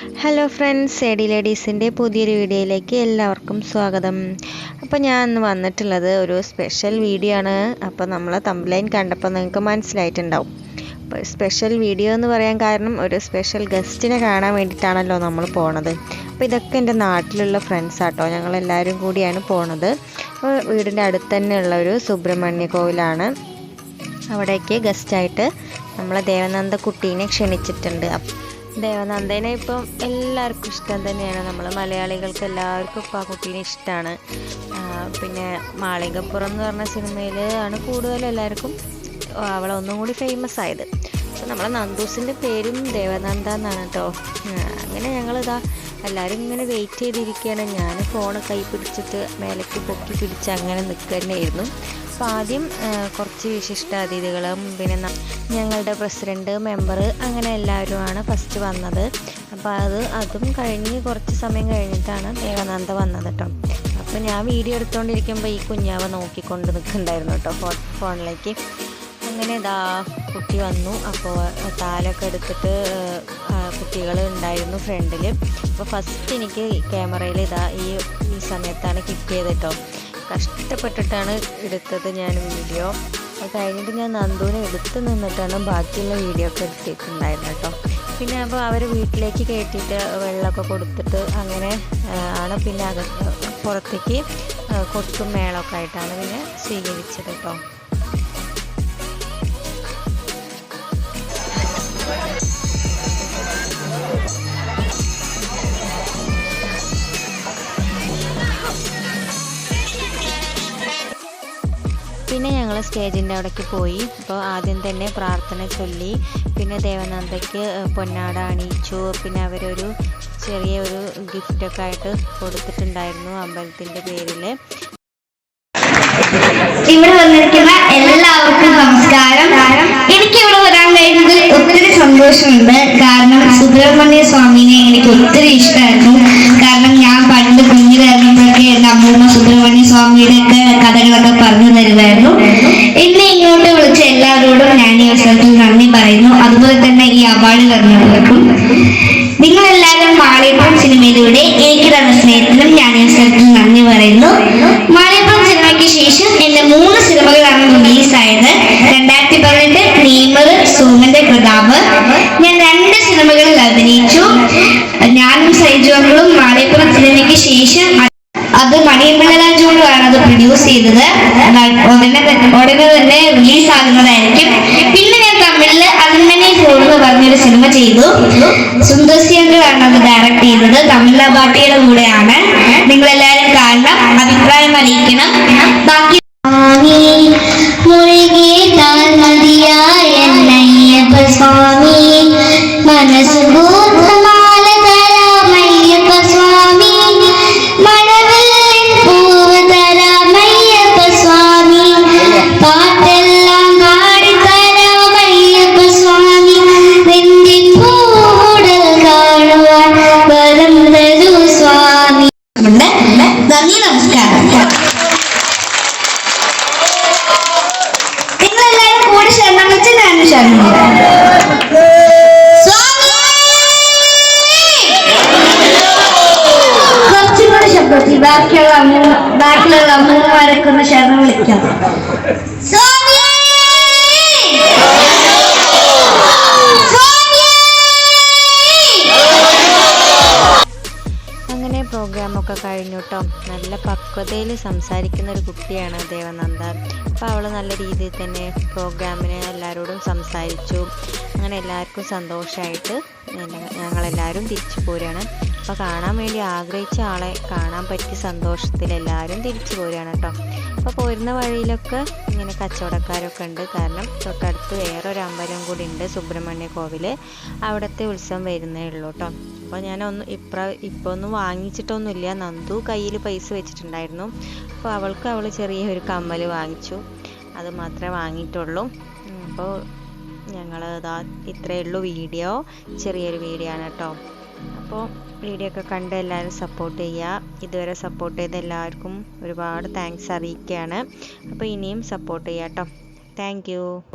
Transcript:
Hello friends AD ലേഡീസിന്റെ പുതിയൊരു വീഡിയോയിലേക്ക് എല്ലാവർക്കും സ്വാഗതം. അപ്പോൾ ഞാൻ ഇന്ന് വന്നിട്ടുള്ളത് ഒരു സ്പെഷ്യൽ വീഡിയോ ആണ്. അപ്പോൾ നമ്മൾ തമ്പ്ലൈൻ കണ്ടപ്പോൾ നിങ്ങൾക്ക് മനസ്സിലായിട്ടുണ്ടാവും. അപ്പോൾ സ്പെഷ്യൽ വീഡിയോ എന്ന് പറയാൻ കാരണം ഒരു സ്പെഷ്യൽ ഗസ്റ്റിനെ കാണാൻ വേണ്ടിയിട്ടാണല്ലോ നമ്മൾ പോണത്. അപ്പോൾ ഇതൊക്കെ എന്റെ നാട്ടിലുള്ള ഫ്രണ്ട്സ് ആട്ടോ. ഞങ്ങളെല്ലാവരും കൂടിയാണ് പോണത്. വീടിന്റെ അടുത്ത് തന്നെയുള്ള ഒരു സുബ്രഹ്മണ്യ കോവിലാണ്. അവിടേക്ക് ഗസ്റ്റായിട്ട് നമ്മളെ ദേവനന്ദ കുട്ടീനെ ക്ഷണിച്ചിട്ടുണ്ട്. ദേവനന്ദനെ ഇപ്പം എല്ലാവർക്കും ഇഷ്ടം തന്നെയാണ്. നമ്മൾ മലയാളികൾക്ക് എല്ലാവർക്കും ഇപ്പോൾ ആ കുട്ടീനെ ഇഷ്ടമാണ് പിന്നെ മാളികപ്പുറം എന്ന് പറഞ്ഞ സിനിമയിൽ ആണ് കൂടുതൽ എല്ലാവർക്കും അവളെ ഒന്നും കൂടി ഫേമസ് ആയത്. അപ്പോൾ നമ്മളെ നന്ദൂസിന്റെ പേരും ദേവനന്ദ എന്നാണ് കേട്ടോ അങ്ങനെ ഞങ്ങളിതാ എല്ലാവരും ഇങ്ങനെ വെയിറ്റ് ചെയ്തിരിക്കുകയാണ് ഞാൻ ഫോൺ കൈ പിടിച്ചിട്ട് മേലേക്ക് പൊക്കി പിടിച്ച് അങ്ങനെ നിൽക്കുക തന്നെയായിരുന്നു അപ്പോൾ ആദ്യം കുറച്ച് വിശിഷ്ടാതിഥികളും പിന്നെ ഞങ്ങളുടെ പ്രസിഡന്റ് മെമ്പർ അങ്ങനെ എല്ലാവരുമാണ് ഫസ്റ്റ് വന്നത്. അപ്പോൾ അത് അതും കഴിഞ്ഞ് കുറച്ച് സമയം കഴിഞ്ഞിട്ടാണ് ദേവനന്ദ വന്നത് കേട്ടോ അപ്പോൾ ഞാൻ വീഡിയോ എടുത്തുകൊണ്ടിരിക്കുമ്പോൾ ഈ കുഞ്ഞാവ നോക്കിക്കൊണ്ട് നിൽക്കുന്നുണ്ടായിരുന്നു കേട്ടോ ഫോൺ ഫോണിലേക്ക്. അങ്ങനെ ഇതാ കുട്ടി വന്നു. അപ്പോൾ താലൊക്കെ എടുത്തിട്ട് കുട്ടികൾ ഉണ്ടായിരുന്നു ഫ്രണ്ടിൽ അപ്പോൾ ഫസ്റ്റ് എനിക്ക് ക്യാമറയിൽ ഇതാ ഈ ഈ സമയത്താണ് കിട്ടിയത് കേട്ടോ കഷ്ടപ്പെട്ടിട്ടാണ് എടുത്തത് ഞാൻ വീഡിയോ. അത് കഴിഞ്ഞിട്ട് ഞാൻ നന്ദുവിനെ എടുത്ത് നിന്നിട്ടാണ് ബാക്കിയുള്ള വീഡിയോ ഒക്കെ എടുത്തിട്ടുണ്ടായിരുന്നത് കേട്ടോ. പിന്നെ അപ്പോൾ അവർ വീട്ടിലേക്ക് കയറ്റിയിട്ട് വെള്ളമൊക്കെ കൊടുത്തിട്ട് അങ്ങനെ ആണ് പിന്നെ അകത്ത് പുറത്തേക്ക് കൊട്ടും മേളമൊക്കെ ആയിട്ടാണ് പിന്നെ സ്വീകരിച്ചത് കേട്ടോ. പിന്നെ ഞങ്ങൾ സ്റ്റേജിന്റെ അവിടേക്ക് പോയി. അപ്പോൾ ആദ്യം തന്നെ പ്രാർത്ഥന ചൊല്ലി. പിന്നെ ദേവനന്ദയ്ക്ക് പൊന്നാട അണിയിച്ചു. പിന്നെ അവരൊരു ചെറിയ ഒരു ഗിഫ്റ്റൊക്കെ ആയിട്ട് കൊടുത്തിട്ടുണ്ടായിരുന്നു അമ്പലത്തിന്റെ പേരിൽ ഇവിടെ വന്നിരിക്കുന്ന എല്ലാവർക്കും നമസ്കാരം. എനിക്ക് ഇവിടെ വരാൻ കഴിഞ്ഞതിൽ ഒത്തിരി സന്തോഷമുണ്ട്. കാരണം സുബ്രഹ്മണ്യ സ്വാമിനെ എനിക്ക് ഒത്തിരി ഇഷ്ടമായിരുന്നു കാരണം ഞാൻ പണ്ട് കുഞ്ഞിലായിരുന്നപ്പോഴൊക്കെ എന്റെ അമ്മൂമ്മ സുബ്രഹ്മണ്യ സ്വാമിയുടെ ഒക്കെ കഥകളൊക്കെ പറഞ്ഞു തരുമായിരുന്നു. എന്നെ ഇങ്ങോട്ട് വിളിച്ച എല്ലാവരോടും ഞാൻ ഈ അവസരത്തിൽ നന്ദി പറയുന്നു. അതുപോലെ തന്നെ ഈ അവാർഡ് തന്നവർക്കും നിങ്ങളെല്ലാവരും മാളിയപ്പുറം സിനിമയിലൂടെ എനിക്ക് തന്ന സ്നേഹത്തിനും ഞാൻ ഈ അവസരത്തിൽ നന്ദി പറയുന്നു. മാളിയപ്പുറം സിനിമയ്ക്ക് ശേഷം എന്റെ മൂന്ന് സിനിമകളാണ് റിലീസായത്. രണ്ടായിരത്തി പതിനെട്ട് നീമർ സോമന്റെ പ്രതാപ്. ഞാൻ രണ്ട് സിനിമകളിൽ അഭിനയിച്ചു. ഞാനും സൈജോങ്ങളും മാളിയപ്പുറം സിനിമയ്ക്ക് ശേഷം അത് മണിയമ്പിള്ള ജോണുമാണ് അത് പ്രൊഡ്യൂസ് ചെയ്തത് ഉടനെ ഉടനെ തന്നെ റിലീസ് ആകുന്നതായിരിക്കും. പിന്നെ ഞാൻ തമിഴിൽ അങ്ങനെ ഫോൺ എന്ന് പറഞ്ഞൊരു സിനിമ ചെയ്തു. സുന്ദർസിയങ്കളാണ് അത് ഡയറക്ട് ചെയ്തത്. തമിഴ പാട്ടിയുടെ കൂടെയാണ്. നിങ്ങൾ എല്ലാവരും കാണണം. അഭിപ്രായം അറിയിക്കണം. ബാക്കി മുഴുകിയിട്ടാൽ ബാക്കിയുള്ള അമ്മ ബാക്കിയുള്ള അമ്മമാരൊക്കെ ഒന്ന് ശരണം വിളിക്കാം. പ്രോഗ്രാമൊക്കെ കഴിഞ്ഞു കേട്ടോ നല്ല പക്വതയിൽ സംസാരിക്കുന്ന ഒരു കുട്ടിയാണ് ദേവനന്ദ. അപ്പോൾ അവൾ നല്ല രീതിയിൽ തന്നെ പ്രോഗ്രാമിന് എല്ലാവരോടും സംസാരിച്ചു. അങ്ങനെ എല്ലാവർക്കും സന്തോഷമായിട്ട് ഞങ്ങളെല്ലാവരും തിരിച്ചു പോരുകയാണ് അപ്പോൾ കാണാൻ വേണ്ടി ആഗ്രഹിച്ച ആളെ കാണാൻ പറ്റിയ സന്തോഷത്തിൽ എല്ലാവരും തിരിച്ചു പോരുകയാണ് കേട്ടോ. അപ്പോൾ പോരുന്ന വഴിയിലൊക്കെ ഇങ്ങനെ കച്ചവടക്കാരൊക്കെ ഉണ്ട്. കാരണം തൊട്ടടുത്ത് വേറൊരു അമ്പലം കൂടി ഉണ്ട് സുബ്രഹ്മണ്യ കോവിൽ അവിടുത്തെ ഉത്സവം വരുന്നേ ഉള്ളൂ കേട്ടോ. അപ്പോൾ ഞാനൊന്നും ഇപ്ര ഇപ്പോൾ ഒന്നും വാങ്ങിച്ചിട്ടൊന്നുമില്ല. നന്ദു കയ്യിൽ പൈസ വെച്ചിട്ടുണ്ടായിരുന്നു. അപ്പോൾ അവൾക്ക് അവൾ ചെറിയൊരു കമ്മൽ വാങ്ങിച്ചു. അത് മാത്രമേ വാങ്ങിയിട്ടുള്ളൂ. അപ്പോൾ ഞങ്ങൾ ഇതാ ഇത്രയേ ഉള്ളൂ വീഡിയോ. ചെറിയൊരു വീഡിയോ ആണ് കേട്ടോ. അപ്പോൾ വീഡിയോ ഒക്കെ കണ്ട് എല്ലാവരും സപ്പോർട്ട് ചെയ്യുക ഇതുവരെ സപ്പോർട്ട് ചെയ്ത എല്ലാവർക്കും ഒരുപാട് താങ്ക്സ് അറിയിക്കുകയാണ് അപ്പോൾ ഇനിയും സപ്പോർട്ട് ചെയ്യാം കേട്ടോ താങ്ക്